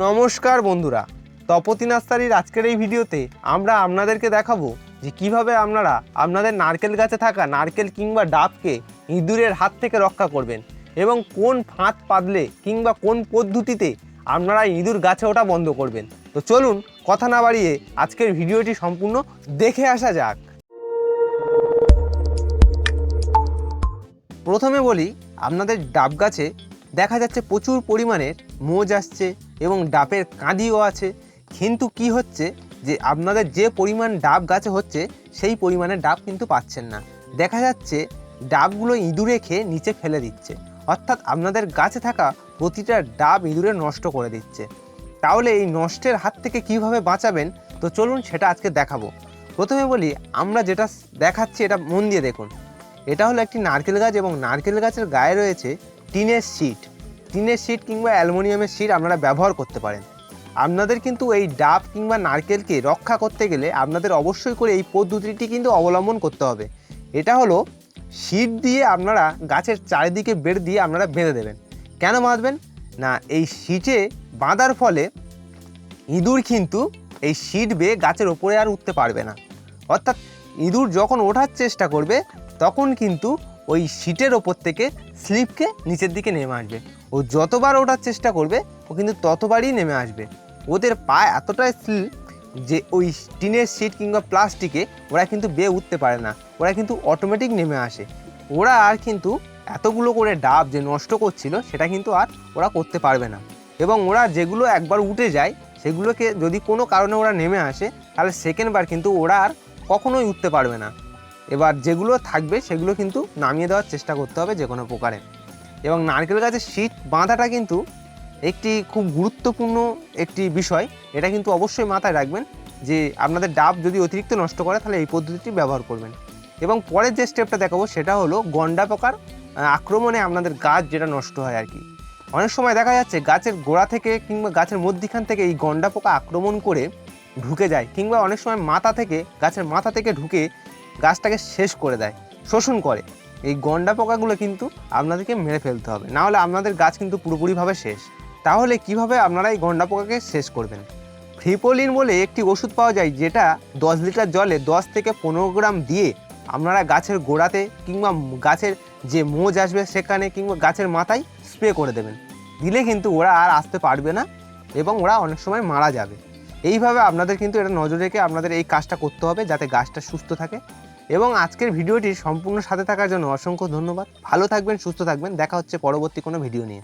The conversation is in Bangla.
নমস্কার বন্ধুরা, তপতি নাস্তারির আজকের এই ভিডিওতে আমরা আপনাদেরকে দেখাবো যে কীভাবে আপনারা আপনাদের নারকেল গাছে থাকা নারকেল কিংবা ডাবকে ইঁদুরের হাত থেকে রক্ষা করবেন এবং কোন ফাঁদ পাতলে কিংবা কোন পদ্ধতিতে আপনারা ইঁদুর গাছে ওটা বন্ধ করবেন। তো চলুন, কথা না বাড়িয়ে আজকের ভিডিওটি সম্পূর্ণ দেখে আসা যাক। প্রথমে বলি, আপনাদের ডাব গাছে দেখা যাচ্ছে প্রচুর পরিমাণের মোজ আসছে এবং ডাবের কাঁদিও আছে। কিন্তু কি হচ্ছে যে আপনাদের যে পরিমাণ ডাব গাছে হচ্ছে, সেই পরিমাণে ডাব কিন্তু পাচ্ছেন না। দেখা যাচ্ছে ডাবগুলো ইঁদুরে খেয়ে নিচে ফেলে দিচ্ছে। অর্থাৎ আপনাদের গাছে থাকা প্রতিটা ডাব ইঁদুরে নষ্ট করে দিচ্ছে। তাহলে এই নষ্টের হাত থেকে কীভাবে বাঁচাবেন? তো চলুন সেটা আজকে দেখাবো। প্রথমে বলি, আমরা যেটা দেখাচ্ছি এটা মন দিয়ে দেখুন। এটা হলো একটি নারকেল গাছ এবং নারকেল গাছের গায়ে রয়েছে টিনের শিট। টিনের শিট কিংবা অ্যালুমিনিয়ামের শিট আপনারা ব্যবহার করতে পারেন। আপনাদের কিন্তু এই ডাব কিংবা নারকেলকে রক্ষা করতে গেলে আপনাদের অবশ্যই করে এই পদ্ধতিটি কিন্তু অবলম্বন করতে হবে। এটা হলো শিট দিয়ে আপনারা গাছের চারিদিকে বেড় দিয়ে আপনারা বেঁধে দেবেন। কেন বাঁধবেন? না, এই শিটে বাঁধার ফলে ইঁদুর কিন্তু এই শিট বেয়ে গাছের ওপরে আর উঠতে পারবে না। অর্থাৎ ইঁদুর যখন ওঠার চেষ্টা করবে, তখন কিন্তু ওই শিটের ওপর থেকে স্লিপকে নিচের দিকে নেমে আসবে। ও যতবার ওঠার চেষ্টা করবে, ও কিন্তু ততবারই নেমে আসবে। ওদের পা এতটাই স্লিপ যে ওই টিনের শিট কিংবা প্লাস্টিকে ওরা কিন্তু বেয়ে উঠতে পারে না। ওরা কিন্তু অটোমেটিক নেমে আসে। ওরা আর কিন্তু এতগুলো করে ডাব যে নষ্ট করছিল, সেটা কিন্তু আর ওরা করতে পারবে না। এবং ওরা যেগুলো একবার উঠে যায়, সেগুলোকে যদি কোনো কারণে ওরা নেমে আসে, তাহলে সেকেন্ডবার কিন্তু ওরা আর কখনোই উঠতে পারবে না। এবার যেগুলো থাকবে সেগুলো কিন্তু নামিয়ে দেওয়ার চেষ্টা করতে হবে যে কোনো প্রকারে। এবং নারকেল গাছের শীত বাঁধাটা কিন্তু একটি খুব গুরুত্বপূর্ণ একটি বিষয়। এটা কিন্তু অবশ্যই মাথায় রাখবেন যে আপনাদের ডাব যদি অতিরিক্ত নষ্ট করে তাহলে এই পদ্ধতিটি ব্যবহার করবেন। এবং পরের যে স্টেপটা দেখাবো সেটা হলো গন্ডা পোকার আক্রমণে আপনাদের গাছ যেটা নষ্ট হয় আর কি। অনেক সময় দেখা যাচ্ছে গাছের গোড়া থেকে কিংবা গাছের মধ্যিখান থেকে এই গন্ডা পোকা আক্রমণ করে ঢুকে যায়, কিংবা অনেক সময় মাথা থেকে, গাছের মাথা থেকে ঢুকে গাছটাকে শেষ করে দেয়, শোষণ করে। এই গন্ডা পোকাগুলো কিন্তু আপনাদেরকে মেরে ফেলতে হবে। না হলে আপনাদের গাছ কিন্তু পুরোপুরিভাবে শেষ। তাহলে কীভাবে আপনারা এই গন্ডা পোকাকে শেষ করবেন? ফ্রিপোলিন বলে একটি ওষুধ পাওয়া যায় যেটা দশ লিটার জলে দশ থেকে পনেরো গ্রাম দিয়ে আপনারা গাছের গোড়াতে কিংবা গাছের যে মোজ আসবে সেখানে কিংবা গাছের মাথায় স্প্রে করে দেবেন। দিলে কিন্তু ওরা আর আসতে পারবে না এবং ওরা অনেক সময় মারা যাবে। এইভাবে আপনাদের কিন্তু এটা নজর রেখে আপনাদের এই কাজটা করতে হবে যাতে গাছটা সুস্থ থাকে। এবং আজকের ভিডিওটি সম্পূর্ণ সাথে থাকার জন্য অসংখ্য ধন্যবাদ। ভালো থাকবেন, সুস্থ থাকবেন। দেখা হচ্ছে পরবর্তী কোনো ভিডিও নিয়ে।